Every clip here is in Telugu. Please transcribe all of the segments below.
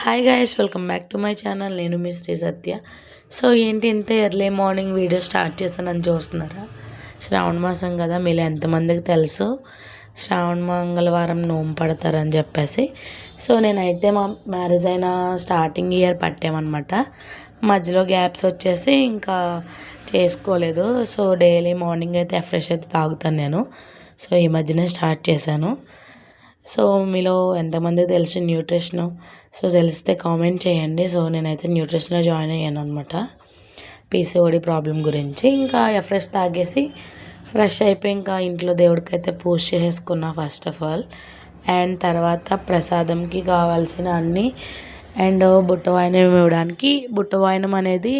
Hi guys welcome back to my channel నేను మీ శ్రీ సత్య. సో ఏంటి ఇంత ఎర్లీ మార్నింగ్ వీడియో స్టార్ట్ చేస్తానని చూస్తున్నారా? శ్రావణ మాసం కదా మీరు ఎంతమందికి తెలుసు? శ్రావణ మంగళవారం నోము పడతారని చెప్పేసి. సో నేనైతే మా మ్యారేజ్ అయిన స్టార్టింగ్ ఇయర్ పట్టామన్నమాట. మధ్యలో గ్యాప్స్ వచ్చేసి ఇంకా చేసుకోలేదు. సో డైలీ మార్నింగ్ అయితే ఫ్రెష్ అయితే తాగుతాను నేను. సో ఈ మధ్యనే స్టార్ట్ చేశాను. సో మీలో ఎంతమంది తెలిసి న్యూట్రిషన్ సో తెలిస్తే కామెంట్ చేయండి. సో నేనైతే న్యూట్రిషన్లో జాయిన్ అయ్యాను అనమాట పీసీఓడి ప్రాబ్లం గురించి. ఇంకా ఎఫ్రెష్ తాగేసి ఫ్రెష్ అయిపోయి ఇంకా ఇంట్లో దేవుడికి అయితే పూజ చేసేసుకున్నా ఫస్ట్ ఆఫ్ ఆల్. అండ్ తర్వాత ప్రసాదంకి కావాల్సిన అన్నీ అండ్ బుట్ట వాయినం ఇవ్వడానికి. బుట్ట వాయినం అనేది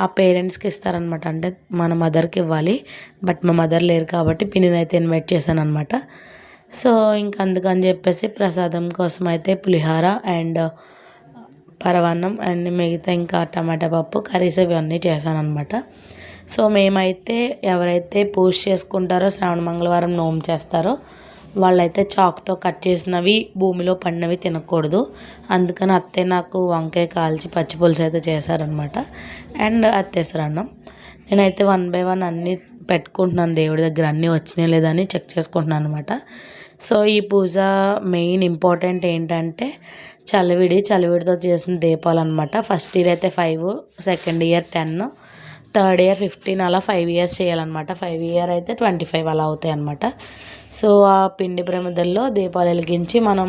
ఆ పేరెంట్స్కి ఇస్తారనమాట అంటే మన మదర్కి ఇవ్వాలి. బట్ మా మదర్ లేరు కాబట్టి పిన్నిని అయితే ఇన్వైట్ చేశాను అనమాట సో ఇంకా అందుకని చెప్పేసి ప్రసాదం కోసం అయితే పులిహోర అండ్ పరవాన్నం అండ్ మిగతా ఇంకా టమాటా పప్పు కర్రీస్ ఇవన్నీ చేశాను అనమాట సో మేమైతే ఎవరైతే పూజ చేసుకుంటారో శ్రావణ మంగళవారం నోము చేస్తారో వాళ్ళైతే చాక్తో కట్ చేసినవి భూమిలో పడినవి తినకూడదు. అందుకని అత్తే నాకు వంకాయ కాల్చి పచ్చి పులుసు అయితే చేశారనమాట అండ్ అత్తేసరన్నం నేనైతే వన్ బై వన్ అన్నీ పెట్టుకుంటున్నాను దేవుడి దగ్గర అన్నీ వచ్చినాయి లేదని చెక్ చేసుకుంటున్నాను అనమాట సో ఈ పూజ మెయిన్ ఇంపార్టెంట్ ఏంటంటే చలివిడి చలివిడితో చేసిన దీపాలు అనమాట ఫస్ట్ ఇయర్ అయితే five second year ten third year fifteen అలా ఫైవ్ ఇయర్స్ చేయాలన్నమాట. ఫైవ్ ఇయర్ అయితే ట్వంటీ ఫైవ్ అలా అవుతాయి అనమాట సో ఆ పిండి ప్రమిదల్లో దీపాలు వెలిగించి మనం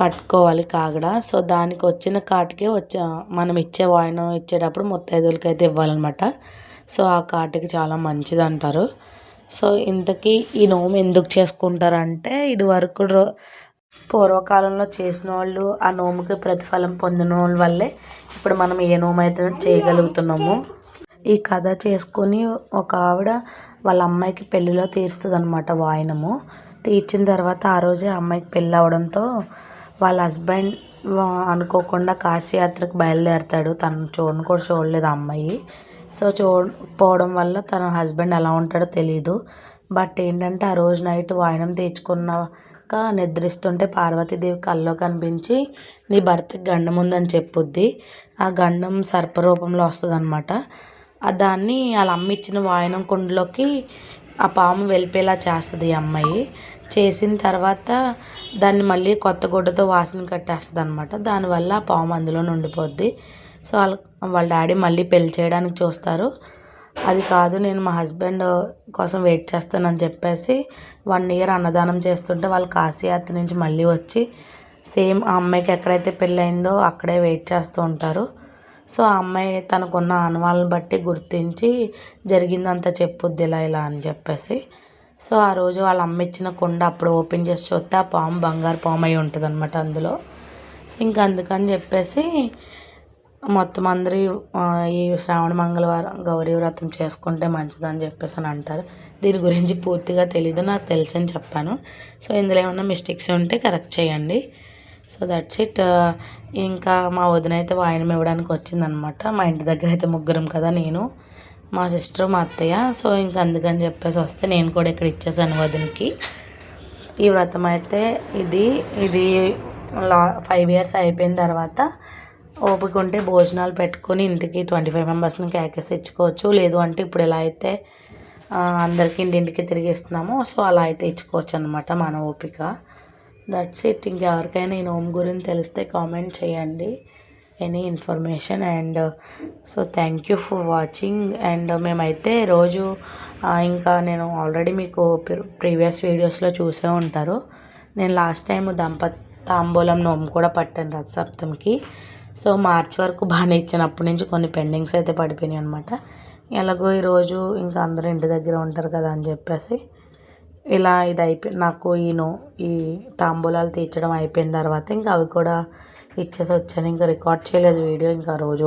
పట్టుకోవాలి కాగడ. సో దానికి వచ్చిన కాటికే వచ్చే మనం ఇచ్చే వాయినం ఇచ్చేటప్పుడు ముత్తైదులకి అయితే ఇవ్వాలన్నమాట. సో ఆ కార్డుకి చాలా మంచిది అంటారు సో ఇంతకీ ఈ నోము ఎందుకు చేసుకుంటారంటే ఇది వరకు పూర్వకాలంలో చేసిన వాళ్ళు ఆ నోముకి ప్రతిఫలం పొందిన వాళ్ళ వల్లే ఇప్పుడు మనం ఏ నోము అయితే చేయగలుగుతున్నాము. ఈ కథ చేసుకొని ఒక ఆవిడ వాళ్ళ అమ్మాయికి పెళ్ళిలో తీరుస్తుంది అనమాట వాయినము. తీర్చిన తర్వాత ఆ రోజే అమ్మాయికి పెళ్ళి అవడంతో వాళ్ళ హస్బెండ్ అనుకోకుండా కాశీయాత్రకు బయలుదేరతాడు. తను చూడను కూడా చూడలేదు ఆ అమ్మాయి. సో చూడకపోవడం వల్ల తన హస్బెండ్ ఎలా ఉంటాడో తెలియదు బట్ ఏంటంటే ఆ రోజు నైట్ వాయనం తీర్చుకున్నాక నిద్రిస్తుంటే పార్వతీదేవి కల్లో కనిపించి నీ భర్తకి గండం ఉందని చెప్పుద్ది. ఆ గండం సర్పరూపంలో వస్తుంది అనమాట దాన్ని వాళ్ళ అమ్మ ఇచ్చిన వాయనం కుండలోకి ఆ పాము వెళ్ళిపోయేలా చేస్తుంది ఈ అమ్మాయి. చేసిన తర్వాత దాన్ని మళ్ళీ కొత్త గుడ్డతో వాసన కట్టేస్తుంది అనమాట దానివల్ల ఆ పాము అందులో ఉండిపోద్ది. సో వాళ్ళ వాళ్ళ డాడీ మళ్ళీ పెళ్ళి చేయడానికి చూస్తారు. అది కాదు నేను మా హస్బెండ్ కోసం వెయిట్ చేస్తానని చెప్పేసి వన్ ఇయర్ అన్నదానం చేస్తుంటే వాళ్ళు కాశీయాత్ర నుంచి మళ్ళీ వచ్చి సేమ్ ఆ అమ్మాయికి ఎక్కడైతే పెళ్ళయిందో అక్కడే వెయిట్ చేస్తూ ఉంటారు. సో ఆ అమ్మాయి తనకున్న ఆనవాళ్ళని బట్టి గుర్తించి జరిగిందంతా చెప్పుద్ది ఇలా ఇలా అని చెప్పేసి. సో ఆ రోజు వాళ్ళ అమ్మ ఇచ్చిన కుండ అప్పుడు ఓపెన్ చేసి చూస్తే ఆ పాము బంగారు పాము అయి ఉంటుంది అనమాట అందులో. సో ఇంకా అందుకని చెప్పేసి మొత్తం అందరి ఈ శ్రావణ మంగళవారం గౌరీ వ్రతం చేసుకుంటే మంచిదని చెప్పేసి అని అంటారు. దీని గురించి పూర్తిగా తెలీదు నాకు తెలిసని చెప్పాను. సో ఇందులో ఏమన్నా మిస్టేక్స్ ఉంటే కరెక్ట్ చేయండి. సో దట్స్ ఇట్ ఇంకా మా వదిన అయితే వాయనం ఇవ్వడానికి వచ్చిందనమాట. మా ఇంటి దగ్గర అయితే ముగ్గురం కదా నేను మా సిస్టర్ మా అత్తయ్య. సో ఇంకా అందుకని చెప్పేసి వస్తే నేను కూడా ఇక్కడ ఇచ్చేసాను వదినకి. ఈ వ్రతం అయితే ఇది ఇది లా ఫైవ్ ఇయర్స్ అయిపోయిన తర్వాత ఓపిక ఉంటే భోజనాలు పెట్టుకొని ఇంటికి ట్వంటీ ఫైవ్ మెంబర్స్ని క్యాకెస్ ఇచ్చుకోవచ్చు. లేదు అంటే ఇప్పుడు ఎలా అయితే అందరికీ ఇంటింటికి తిరిగిస్తున్నామో సో అలా అయితే ఇచ్చుకోవచ్చు అనమాట మన ఓపిక. దట్స్ ఇట్ ఇంకెవరికైనా ఈ నోమ్ గురించి తెలిస్తే కామెంట్ చేయండి. Any information and so thank you for watching and మేమైతే రోజు ఇంకా నేను ఆల్రెడీ మీకు ప్రీవియస్ వీడియోస్లో చూసే ఉంటారు. నేను లాస్ట్ టైం దంపత్ తాంబూలం నోము కూడా పట్టాను రథసప్తంకి సో మార్చ్ వరకు బాగానే ఇచ్చినప్పటి నుంచి కొన్ని పెండింగ్స్ అయితే పడిపోయినాయి అనమాట ఎలాగో ఈరోజు ఇంకా అందరూ ఇంటి దగ్గర ఉంటారు కదా అని చెప్పేసి ఇలా ఇది అయిపోయి నాకు ఈను ఈ తాంబూలాలు తీర్చడం అయిపోయిన తర్వాత ఇంకా అవి కూడా ఇచ్చేసి వచ్చాను. ఇంకా రికార్డ్ చేయలేదు వీడియో. ఇంకా రోజు